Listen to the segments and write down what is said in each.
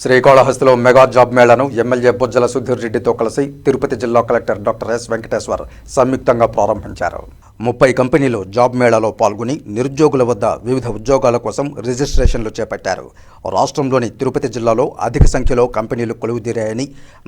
శ్రీకాళహస్తిలో mega job మేళాను MLA Bojjala Sudheer రెడ్డితో కలిసి తిరుపతి జిల్లా కలెక్టర్ డాక్టర్ ఎస్ వెంకటేశ్వర్ సంయుక్తంగా ప్రారంభించారు. ముప్పై కంపెనీలు జాబ్ మేళాలో పాల్గొని నిరుద్యోగుల వద్ద వివిధ ఉద్యోగాల కోసం రిజిస్ట్రేషన్లు చేపట్టారు. రాష్ట్రంలోని తిరుపతి జిల్లాలో అధిక సంఖ్యలో కంపెనీలు కొలువుదీరాయని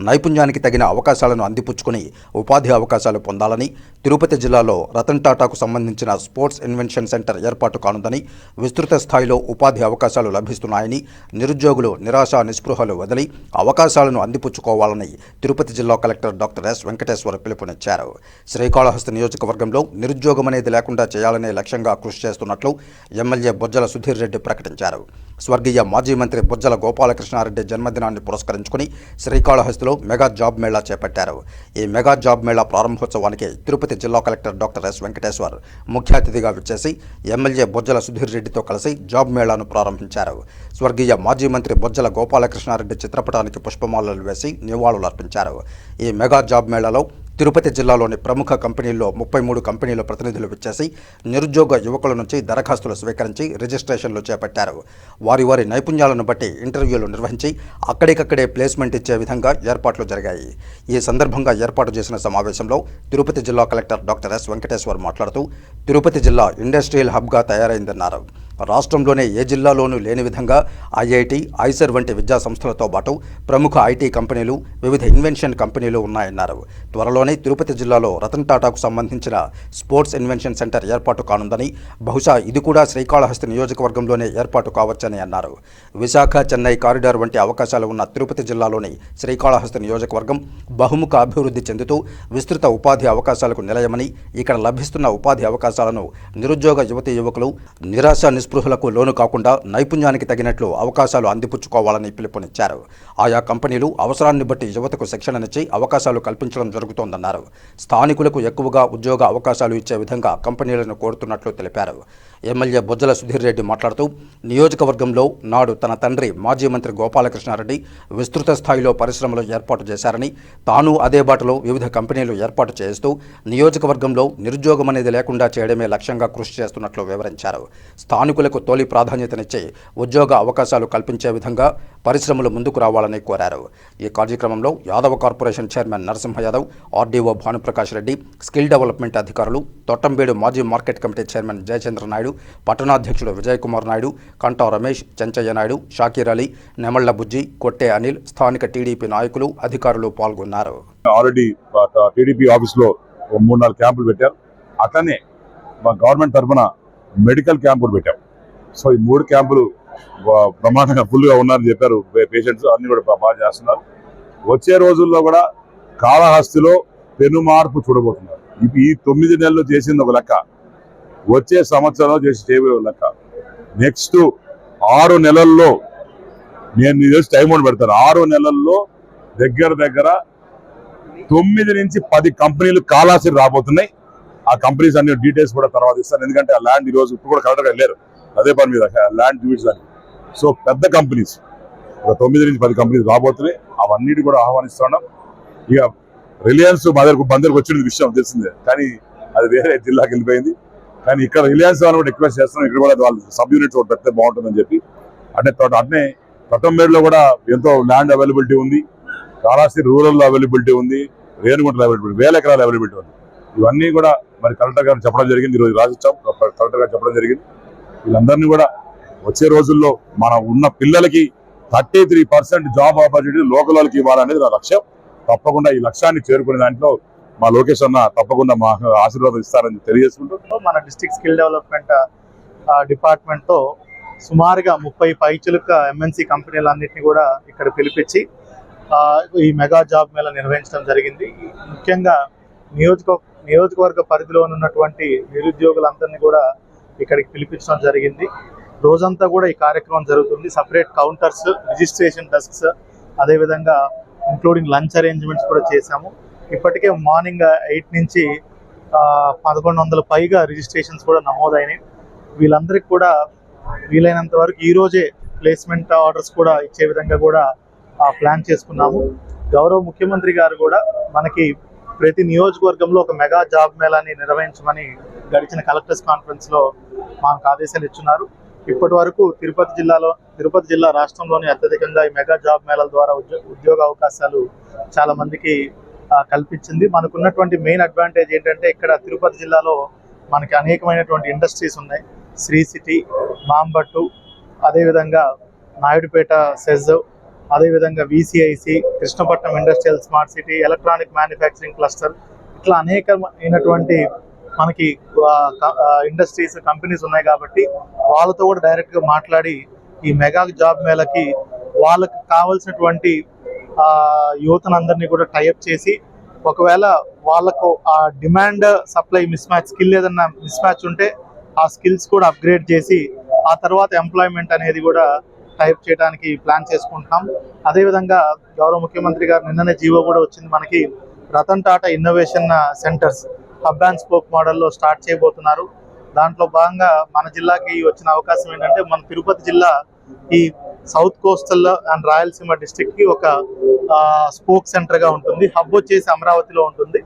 నైపుణ్యానికి తగిన అవకాశాలను అందిపుచ్చుకుని ఉపాధి అవకాశాలు పొందాలని తిరుపతి జిల్లాలో రతన్ టాటాకు సంబంధించిన స్పోర్ట్స్ ఇన్వెన్షన్ సెంటర్ ఏర్పాటు కానుందని విస్తృత స్థాయిలో ఉపాధి అవకాశాలు లభిస్తున్నాయని నిరుద్యోగులు నిరాశ నిస్పృహలు వదిలి అవకాశాలను అందిపుచ్చుకోవాలని తిరుపతి జిల్లా కలెక్టర్ డాక్టర్ ఎస్ వెంకటేశ్వర పిలుపునిచ్చారు. శ్రీకాళహస్తి నియోజకవర్గంలో నిరుద్యోగం అనేది లేకుండా చేయాలనే లక్ష్యంగా కృషి చేస్తున్నట్లు ఎమ్మెల్యే బొజ్జల సుధీర్ రెడ్డి ప్రకటించారు. స్వర్గీయ మాజీ మంత్రి బొజ్జల గోపాలకృష్ణారెడ్డి జన్మదినాన్ని పురస్కరించుకుని శ్రీకాళహస్తిలో మెగా జాబ్ మేళా చేపట్టారు. ఈ మెగా జాబ్ మేళా ప్రారంభోత్సవానికి తిరుపతి జిల్లా కలెక్టర్ డాక్టర్ ఎస్ వెంకటేశ్వర్ ముఖ్య అతిథిగా విచ్చేసి ఎమ్మెల్యే బొజ్జల సుధీర్ రెడ్డితో కలిసి జాబ్ మేళాను ప్రారంభించారు. స్వర్గీయ మాజీ మంత్రి బొజ్జల గోపాలకృష్ణారెడ్డి చిత్రపటానికి పుష్పమాలలు వేసి నివాళులర్పించారు. ఈ మెగా జాబ్ మేళాలో తిరుపతి జిల్లాలోని ప్రముఖ కంపెనీల్లో ముప్పై మూడు కంపెనీల ప్రతినిధులు విచ్చేసి నిరుద్యోగ యువకుల నుంచి దరఖాస్తులు స్వీకరించి రిజిస్ట్రేషన్లు చేపట్టారు. వారి వారి నైపుణ్యాలను బట్టి ఇంటర్వ్యూలు నిర్వహించి అక్కడికక్కడే ప్లేస్మెంట్ ఇచ్చే విధంగా ఏర్పాట్లు జరిగాయి. ఈ సందర్భంగా ఏర్పాటు చేసిన సమావేశంలో తిరుపతి జిల్లా కలెక్టర్ డాక్టర్ ఎస్ వెంకటేశ్వర్ మాట్లాడుతూ తిరుపతి జిల్లా ఇండస్ట్రియల్ హబ్గా తయారైందన్నారు. రాష్ట్రంలోనే ఏ జిల్లాలోనూ లేని విధంగా ఐఐటి ఐసర్ వంటి విద్యా సంస్థలతో పాటు ప్రముఖ ఐటీ కంపెనీలు వివిధ ఇన్వెన్షన్ కంపెనీలు ఉన్నాయన్నారు. త్వరలోనే తిరుపతి జిల్లాలో రతన్ టాటాకు సంబంధించిన స్పోర్ట్స్ ఇన్వెన్షన్ సెంటర్ ఏర్పాటు కానుందని బహుశా ఇది కూడా శ్రీకాళహస్తి నియోజకవర్గంలోనే ఏర్పాటు కావచ్చని అన్నారు. విశాఖ చెన్నై కారిడార్ వంటి అవకాశాలు ఉన్న తిరుపతి జిల్లాలోని శ్రీకాళహస్తి నియోజకవర్గం బహుముఖ అభివృద్ధి చెందుతూ విస్తృత ఉపాధి అవకాశాలకు నిలయమని ఇక్కడ లభిస్తున్న ఉపాధి అవకాశాలను నిరుద్యోగ యువతి యువకులు నిరాశ నిస్పృహలకు లోను కాకుండా నైపుణ్యానికి తగినట్లు అవకాశాలు అందిపుచ్చుకోవాలని పిలుపునిచ్చారు. ఆయా కంపెనీలు అవసరాన్ని బట్టి యువతకు శిక్షణనిచ్చి అవకాశాలు కల్పించడం జరుగుతోందన్నారు. స్థానికులకు ఎక్కువగా ఉద్యోగ అవకాశాలు ఇచ్చే విధంగా కంపెనీలను కోరుతున్నట్లు తెలిపారు. ఎమ్మెల్యే బొజ్జల సుధీర్ రెడ్డి మాట్లాడుతూ నియోజకవర్గంలో నాడు తన తండ్రి మాజీ మంత్రి గోపాలకృష్ణారెడ్డి విస్తృత స్థాయిలో పరిశ్రమలు ఏర్పాటు చేశారని తాను అదే బాటలో వివిధ కంపెనీలు ఏర్పాటు చేస్తూ నియోజకవర్గంలో నిరుద్యోగం అనేది లేకుండా చేయడమే లక్ష్యంగా కృషి చేస్తున్నట్లు వివరించారు. స్థానికులకు తొలి ప్రాధాన్యతనిచ్చి ఉద్యోగ అవకాశాలు కల్పించే విధంగా పరిశ్రమలు ముందుకు రావాలని కోరారు. ఈ కార్యక్రమంలో Yadava corporation chairman Narasimha Yadav RDO Bhanuprakash Reddy skill development అధికారులు తొట్టంబేడు మాజీ market committee chairman Jayachandra Naidu పట్టణాధ్యక్షుడు Vijay Kumar Naidu Kanta Ramesh Chenchaiah Naidu Shakir Ali నెమళ్ళ బుజ్జి కొట్టే అనిల్ స్థానిక టీడీపీ నాయకులు అధికారులు పాల్గొన్నారు. ఆల్రెడీ టీడీపీ ఆఫీస్ మూడు నాలుగు క్యాంపులు పెట్టారు. అట్లనే మా గవర్నమెంట్ తరఫున మెడికల్ క్యాంపులు పెట్టాం. సో ఈ మూడు క్యాంపులు బ్రహ్మాండంగా ఫుల్గా ఉన్నారని చెప్పారు పేషెంట్స్. అన్ని కూడా బాగా చేస్తున్నారు. వచ్చే రోజుల్లో కూడా కాళహస్తిలో పెను మార్పు చూడబోతున్నారు. ఈ తొమ్మిది నెలలు చేసింది ఒక లెక్క. వచ్చే సంవత్సరంలో చేసి చేయబోయే లెక్క. నెక్స్ట్ ఆరు నెలల్లో నేను నీ చేసి టైం కూడా పెడతాను. ఆరు నెలల్లో దగ్గర దగ్గర తొమ్మిది నుంచి పది కంపెనీలు కాలాసి రాబోతున్నాయి. ఆ కంపెనీస్ అన్ని డీటెయిల్స్ కూడా తర్వాత ఇస్తాను. ఎందుకంటే ఆ ల్యాండ్ ఈ రోజు ఇప్పుడు కూడా కరెక్ట్గా వెళ్ళారు అదే పని మీద ల్యాండ్ చూపించడానికి. సో పెద్ద కంపెనీస్ ఒక తొమ్మిది నుంచి పది కంపెనీస్ రాబోతున్నాయి. అవన్నిటి కూడా ఆహ్వానిస్తున్నాం ఇక రిలయన్స్ మా దగ్గరకు బందరికి వచ్చిన విషయం తెలిసిందే. కానీ అది వేరే జిల్లాకి వెళ్ళిపోయింది. కానీ ఇక్కడ రిలయన్స్ వాళ్ళు కూడా రిక్వెస్ట్ చేస్తున్నాం. ఇక్కడ కూడా వాళ్ళు సబ్ యూనిట్స్ ఒకటి పెడితే బాగుంటుందని చెప్పి. అంటే అట్నే కొత్తమేడులో కూడా ఎంతో ల్యాండ్ అవైలబిలిటీ ఉంది. కాళాశ్రీ రూరల్ అవైలబిలిటీ ఉంది. రేణుగుంటలో అవైలబిలిటీ వేల ఎకరాల అవైలబిలిటీ ఉంది. ఇవన్నీ కూడా మరి కలెక్టర్ గారు చెప్పడం జరిగింది. ఈరోజు రాసిచ్చాం కలెక్టర్ గారు చెప్పడం జరిగింది. వీళ్ళందరినీ కూడా వచ్చే రోజుల్లో మన ఉన్న పిల్లలకి thirty three percent job opportunity local వాళ్ళకి ఇవ్వాలనేది నా లక్ష్యం. తప్పకుండా ఈ లక్ష్యాన్ని చేరుకునే దాంట్లో మా లోకేష్ అన్న తప్పకుండా మా ఆశీర్వాదం ఇస్తారని తెలియజేసుకుంటూ మన డిస్టిక్ స్కిల్ డెవలప్మెంట్ డిపార్ట్మెంట్తో సుమారుగా ముప్పై పైచులుక ఎంఎన్సీ కంపెనీలన్నింటినీ కూడా ఇక్కడ పిలిపించి ఈ మెగా జాబ్ మేళ నిర్వహించడం జరిగింది. ముఖ్యంగా నియోజక నియోజకవర్గ పరిధిలో ఉన్నటువంటి నిరుద్యోగులందరినీ కూడా ఇక్కడికి పిలిపించడం జరిగింది. రోజంతా కూడా ఈ కార్యక్రమం జరుగుతుంది. సపరేట్ కౌంటర్స్ రిజిస్ట్రేషన్ డెస్క్స్ అదేవిధంగా ఇంక్లూడింగ్ లంచ్ అరేంజ్మెంట్స్ కూడా చేశాము. ఇప్పటికే మార్నింగ్ ఎయిట్ నుంచి పదకొండు వందల పైగా రిజిస్ట్రేషన్స్ కూడా నమోదైనాయి. వీళ్ళందరికీ కూడా వీలైనంత వరకు ఈ రోజే ప్లేస్మెంట్ ఆర్డర్స్ కూడా ఇచ్చే విధంగా కూడా ప్లాన్ చేసుకున్నాము. గౌరవ ముఖ్యమంత్రి గారు కూడా మనకి ప్రతి నియోజకవర్గంలో ఒక మెగా జాబ్ మేళాని నిర్వహించమని గడిచిన కలెక్టర్స్ కాన్ఫరెన్స్లో మాకు ఆదేశాలు ఇచ్చున్నారు. ఇప్పటి వరకు తిరుపతి జిల్లాలో తిరుపతి జిల్లా రాష్ట్రంలోని అత్యధికంగా ఈ మెగా జాబ్ మేళాల ద్వారా ఉద్యో- ఉద్యోగ అవకాశాలు చాలా మందికి కల్పించింది. మనకున్నటువంటి మెయిన్ అడ్వాంటేజ్ ఏంటంటే ఇక్కడ తిరుపతి జిల్లాలో మనకి అనేకమైనటువంటి ఇండస్ట్రీస్ ఉన్నాయి. శ్రీ సిటీ మాంబట్టు అదేవిధంగా నాయుడుపేట సెజ్ అదేవిధంగా VCIC Krishnapatnam industrial smart city electronic manufacturing cluster ఇట్లా అనేకమైనటువంటి మనకి ఇండస్ట్రీస్ కంపెనీస్ ఉన్నాయి కాబట్టి వాళ్ళతో కూడా డైరెక్ట్గా మాట్లాడి ఈ మెగా జాబ్ మేళకి వాళ్ళకి కావాల్సినటువంటి యువతనందరినీ కూడా టైఅప్ చేసి ఒకవేళ వాళ్ళకు ఆ demand supply mismatch skill ఏదన్నా మిస్ మ్యాచ్ ఉంటే ఆ స్కిల్స్ కూడా అప్గ్రేడ్ చేసి ఆ తర్వాత ఎంప్లాయ్మెంట్ అనేది కూడా టైప్ చేయడానికి ప్లాన్ చేసుకుంటున్నాం. అదేవిధంగా గౌరవ ముఖ్యమంత్రి గారు నిన్ననే జీవో కూడా వచ్చింది మనకి. Ratan Tata innovation centres hub and spoke మోడల్లో స్టార్ట్ చేయబోతున్నారు. దాంట్లో భాగంగా మన జిల్లాకి వచ్చిన అవకాశం ఏంటంటే మన తిరుపతి జిల్లా ఈ సౌత్ కోస్టల్ అండ్ రాయలసీమ డిస్ట్రిక్ట్కి ఒక స్పోక్ సెంటర్గా ఉంటుంది. హబ్ వచ్చేసి అమరావతిలో ఉంటుంది.